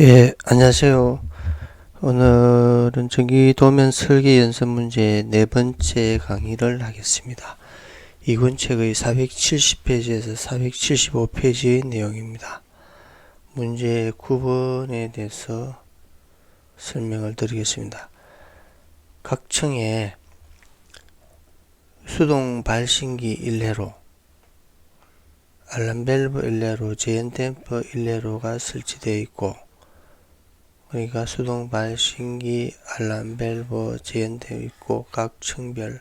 예, 안녕하세요. 오늘은 전기도면 설계 연습 문제 네 번째 강의를 하겠습니다. 이군 책의 470페이지에서 475페이지의 내용입니다. 문제 9번에 대해서 설명을 드리겠습니다. 각 층에 수동 발신기 1회로 알람밸브 1회로 제연댐퍼 1회로가 설치되어 있고 그러니까 수동 발신기 알람 밸브 재현되어 있고 각 층별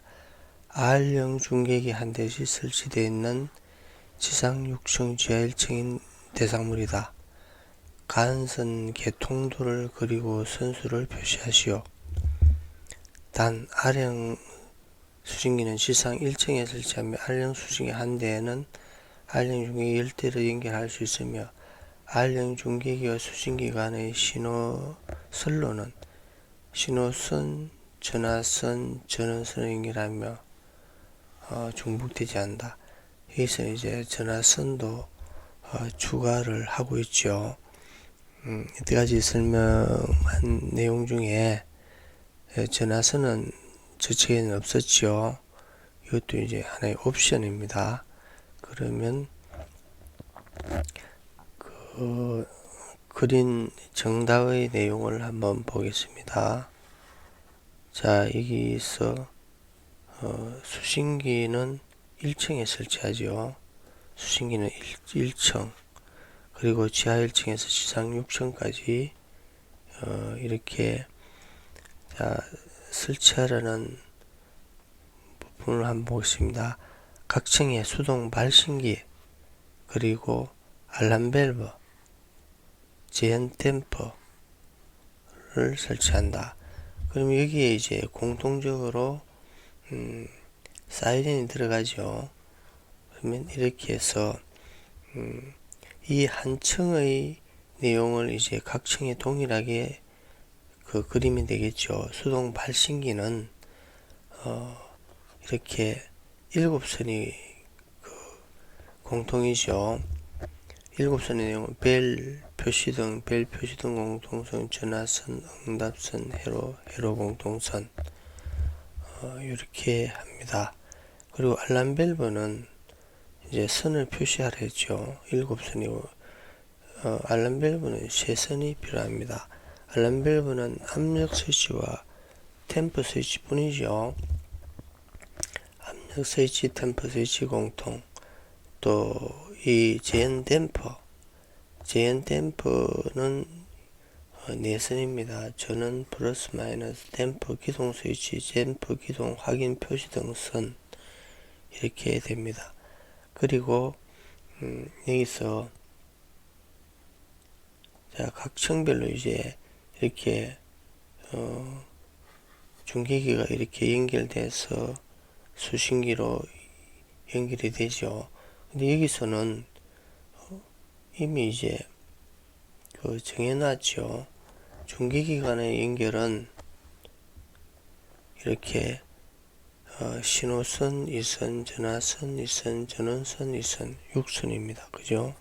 R형 중계기 한 대씩 설치되어 있는 지상 6층 지하 1층인 대상물이다. 간선 개통도를 그리고 선수를 표시하시오. 단 R형 수신기는 지상 1층에 설치하며 R형 수신기 한 대에는 R형 중계기 10대를 연결할 수 있으며 R형 중계기와 수신기 간의 신호선로는 신호선, 전화선, 전원선을 연결하며 어, 중복되지 않는다. 여기서 이제 전화선도 어, 추가를 하고 있죠. 음, 이때까지 설명한 내용 중에 예, 전화선은 저측에는 없었죠. 이것도 이제 하나의 옵션입니다. 그러면 그 그린 정답의 내용을 한번 보겠습니다. 자, 여기서 어, 수신기는 1층에 설치하죠. 수신기는 1, 층 그리고 지하 1층에서 지상 6층까지 어, 이렇게 자, 설치하라는 부분을 한번 보겠습니다. 각 층에 수동 발신기 그리고 알람 밸브 제한 템퍼를 설치한다. 그럼 여기에 이제 공통적으로 음, 사이렌이 들어가죠. 그러면 이렇게 해서 음, 이 한 층의 내용을 이제 각 층에 동일하게 그 그림이 되겠죠. 수동 발신기는 어, 이렇게 일곱 선이 그 공통이죠. 일곱 선의 내용은 벨 표시등, 벨 표시등 공통선, 전화선, 응답선, 회로, 회로 공통선 어, 이렇게 합니다. 그리고 알람 밸브는 이제 선을 표시하라 했죠. 일곱 선이고 어, 알람 밸브는 세 선이 필요합니다. 알람 밸브는 압력 스위치와 템퍼 스위치 뿐이죠. 압력 스위치, 템퍼 스위치 공통 또 이 제한 댐퍼 제한 댐퍼는 어, 내선입니다. 저는 플러스 마이너스 댐퍼 기동 스위치, 댐퍼 기동 확인 표시 등 선 이렇게 됩니다. 그리고 음, 여기서 자, 각 층별로 이제 이렇게 어, 중계기가 이렇게 연결돼서 수신기로 연결이 되죠. 근데 여기서는 이미 이제 그 정해놨죠. 중계기간의 연결은 이렇게 어, 신호선, 이선, 전화선, 이선, 전원선, 이선, 6선입니다. 그죠?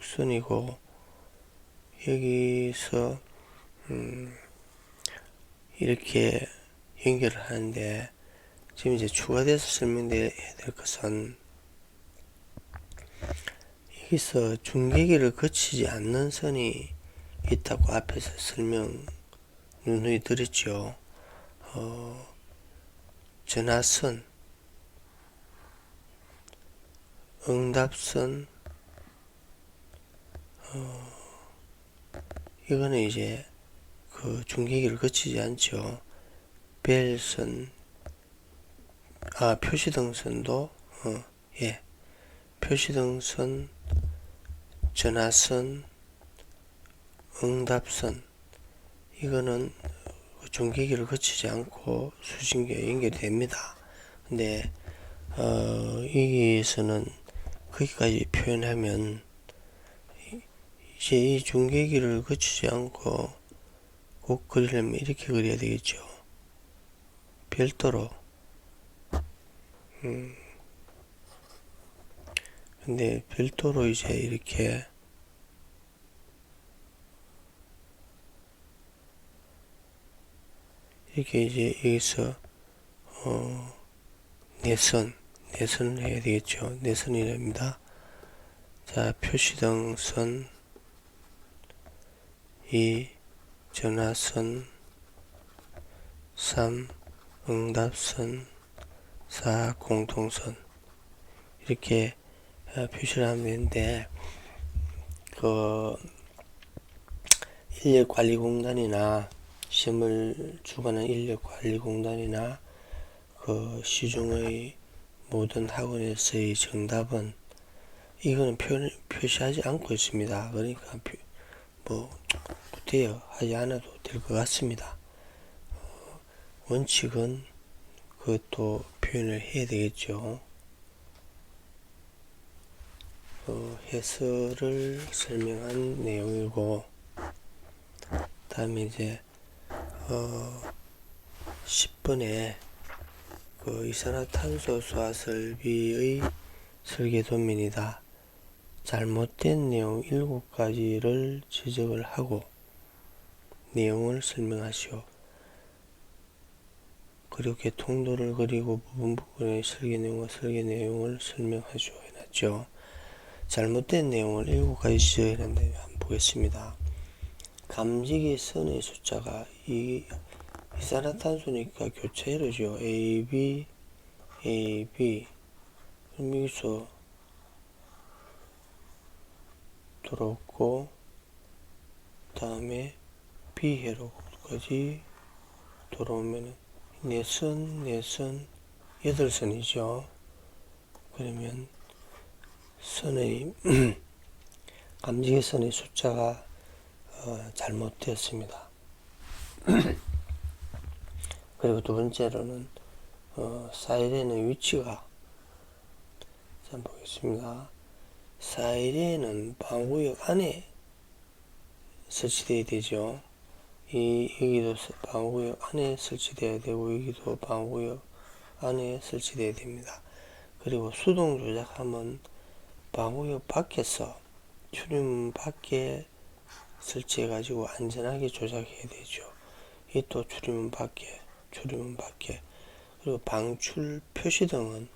6선이고 여기서 음, 이렇게 연결을 하는데 지금 이제 추가돼서 설명해야 될 것은 여기서 중계기를 거치지 않는 선이 있다고 앞에서 설명 누누이 드렸죠. 어, 전화선, 응답선, 어, 이거는 이제 그 중계기를 거치지 않죠. 벨선, 아, 표시등선도, 어, 예. 표시등선, 전화선, 응답선 이거는 전기기를 거치지 않고 수신기에 연결이 됩니다. 근데 어, 여기에서는 거기까지 표현하면 이제 이 중계기를 거치지 않고 꼭 그리려면 이렇게 그려야 되겠죠. 별도로 음, 근데 별도로 이제 이렇게 이렇게 이제 여기서 어, 내선 내선을 해야 되겠죠. 내선이랍니다. 자 표시등선 이 전화선 3 응답선 4 공통선. 이렇게 표시를 하면 되는데 그 인력관리공단이나 시험을 주관한 인력관리공단이나 그 시중의 모든 학원에서의 정답은 이거는 표, 표시하지 않고 있습니다. 그러니까 표, 뭐 구태여 하지 않아도 될 것 같습니다. 어, 원칙은 그것도 표현을 해야 되겠죠. 어, 해설을 설명한 내용이고 다음에 이제 어 10번에 그 이산화탄소 수화 설비의 설계 도면이다. 잘못된 내용 7가지를 지적을 하고 내용을 설명하시오. 그리고 개통도를 그리고 부분 부분의 설계 내용과 설계 내용을 설명하시오 해놨죠. 잘못된 내용을 7가지 지적해야 한다면 한번 보겠습니다. 감지기 선의 숫자가 이 이산화탄소니까 교차이로죠. A, B, A, B. 그럼 여기서 들어오고 다음에 B회로까지 돌아오면 네선, 네선, 여덟 선이죠. 그러면 선의 감지기 선의 숫자가 어, 잘못되었습니다. 그리고 두 번째로는 어, 사이렌의 위치가 자 보겠습니다. 사이렌은 방구역 안에 설치되어야 되죠. 이 여기도 방구역 안에 설치되어야 되고 여기도 방구역 안에 설치되어야 됩니다. 그리고 수동 조작하면 방구역 밖에서 출입문 밖에 설치해 가지고 안전하게 조작해야 되죠. 이 또 출입문 밖에, 출입문 밖에. 그리고 방출 표시등은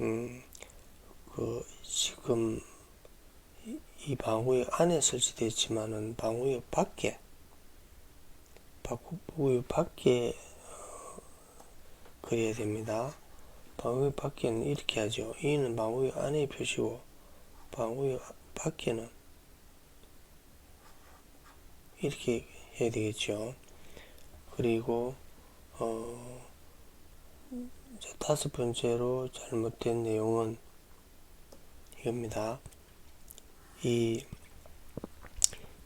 음, 그 지금 이 방구역 안에 설치되어 있지만은 방구역 밖에 방구역 밖에 어, 그려야 됩니다. 방구역 밖에는 이렇게 하죠. 이는 방구역 안에 표시고 방구역 밖에는 이렇게 해야 되겠죠. 그리고 어, 다섯 번째로 잘못된 내용은 이겁니다. 이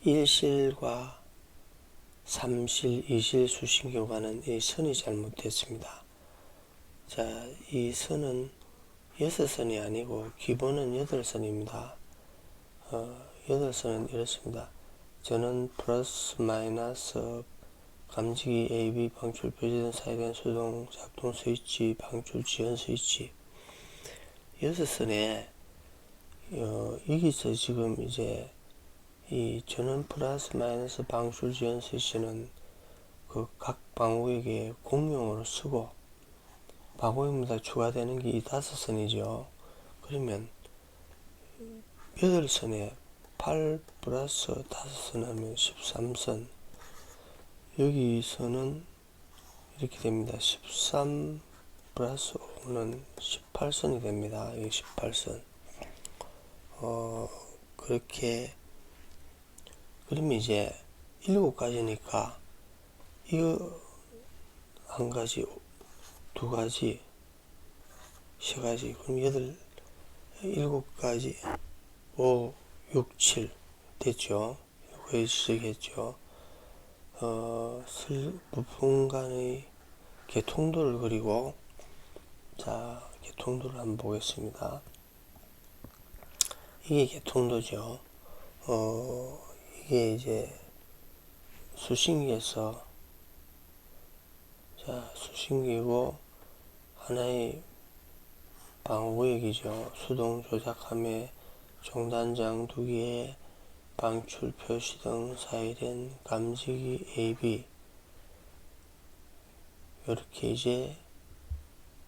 1실과 3실, 2실 수신교관은 이 선이 잘못됐습니다. 자, 이 선은 6선이 아니고 기본은 8선입니다. 어, 8선은 이렇습니다. 저는 플러스 마이너스 감지기 AB 방출 표시된 사이렌 수동 작동 스위치 방출 지연 스위치 여섯 선에 어, 여기서 지금 이제 이 전원 플러스 마이너스 방출 지연 스위치는 그 각 방구역에 공용으로 쓰고 방구역마다 추가되는 게 이 다섯 선이죠. 그러면 여덟 선에 8 플러스 5선 하면 13선 여기서는 이렇게 됩니다. 13 플러스 5는 18선이 됩니다. 여기 18선 어 그렇게 그러면 이제 7가지니까 이거 한 가지 두 가지 세 가지 그럼 여덟 일곱 가지 5 6, 7 됐죠. 이거에 쓰겠죠. 어, 부품 간의 개통도를 그리고 자 개통도를 한번 보겠습니다. 이게 개통도죠. 어, 이게 이제 수신기에서 자 수신기고 하나의 방구역이죠. 수동 조작함에 종단장 두 개에 방출 표시 등 사이렌 감지기 AB 이렇게 이제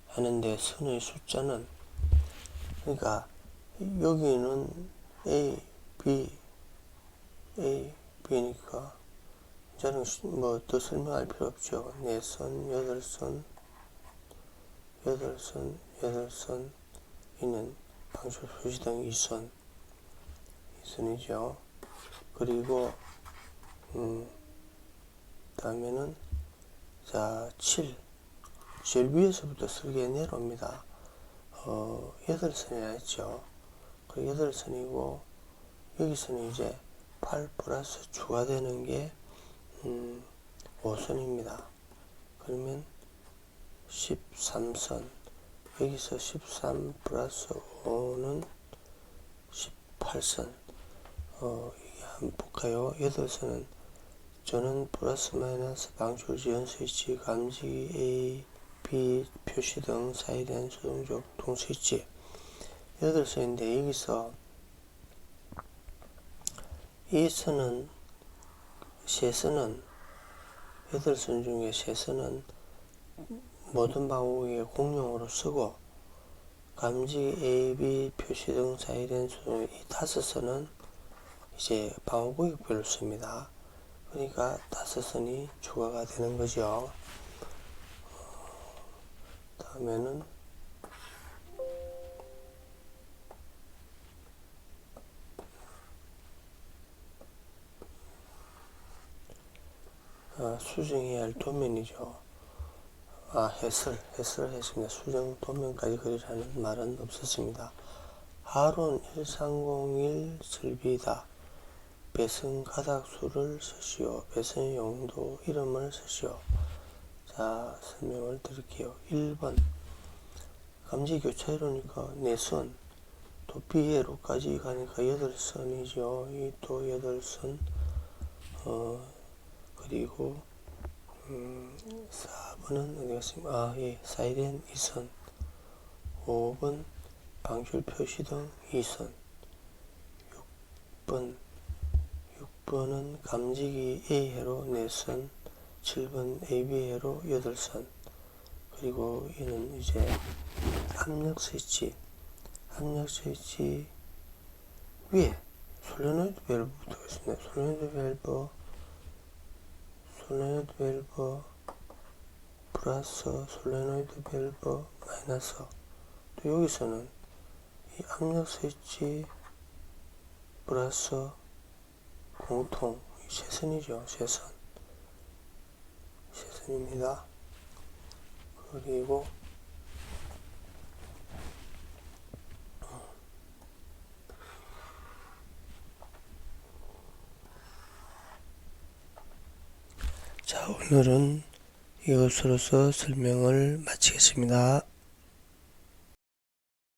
하는데 선의 숫자는 그러니까 여기는 A, B, A, B니까 이제는 뭐더 설명할 필요 없죠. 네 선, 여덟 선, 여덟 선, 여덟 선, 이는 방출 표시등 이선, 이선이죠. 그리고 음, 다음에는 자 7, 제일 위에서부터 설계 내려옵니다. 어, 여덟 선이라 했죠. 그 여덟 선이고 여기서는 이제 8 플러스 추가되는 게 음, 5선입니다. 그러면 13선. 여기서 13 플러스 5는 18선. 어, 이게 한번 볼까요? 8선은 저는 플러스 마이너스 방출 지 연 스위치 감지 A, B 표시 등 사이에 대한 수동적 동 스위치 8선인데 여기서 이 선은 세 선은 8선 중에 세 선은 모든 방법에 공용으로 쓰고 감지 A, B 표시 등 사이에 대한 수동 이 다섯 선은 이제 방어구역별로 씁니다. 그러니까 다섯 선이 추가가 되는 거죠. 다음에는 아, 수정해야 할 도면이죠. 아, 해설, 해설을 했습니다. 수정 도면까지 그리라는 말은 없었습니다. 하론 1301 설비다. 배선 가닥수를 쓰시오. 배선 용도 이름을 쓰시오. 자, 설명을 드릴게요. 1번. 감지 교차로니까 4선. 또 B회로까지 가니까 8선이죠. 이 또 8선. 어, 그리고, 음, 4번은 어디 갔습니까? 아, 예. 사이렌 2선. 5번. 방출 표시 등 2선. 6번. 6번은 감지기 A회로 4선, 7번 AB회로 8선, 그리고 이는 이제 압력 스위치, 압력 스위치 위에 솔레노이드 밸브부터 있습니다. 솔레노이드 밸브, 솔레노이드 밸브, 플러스 솔레노이드 밸브, 마이너스. 또 여기서는 이 압력 스위치 플러스 공통 세선이죠. 세선. 세선입니다. 그리고 자, 오늘은 이것으로서 설명을 마치겠습니다.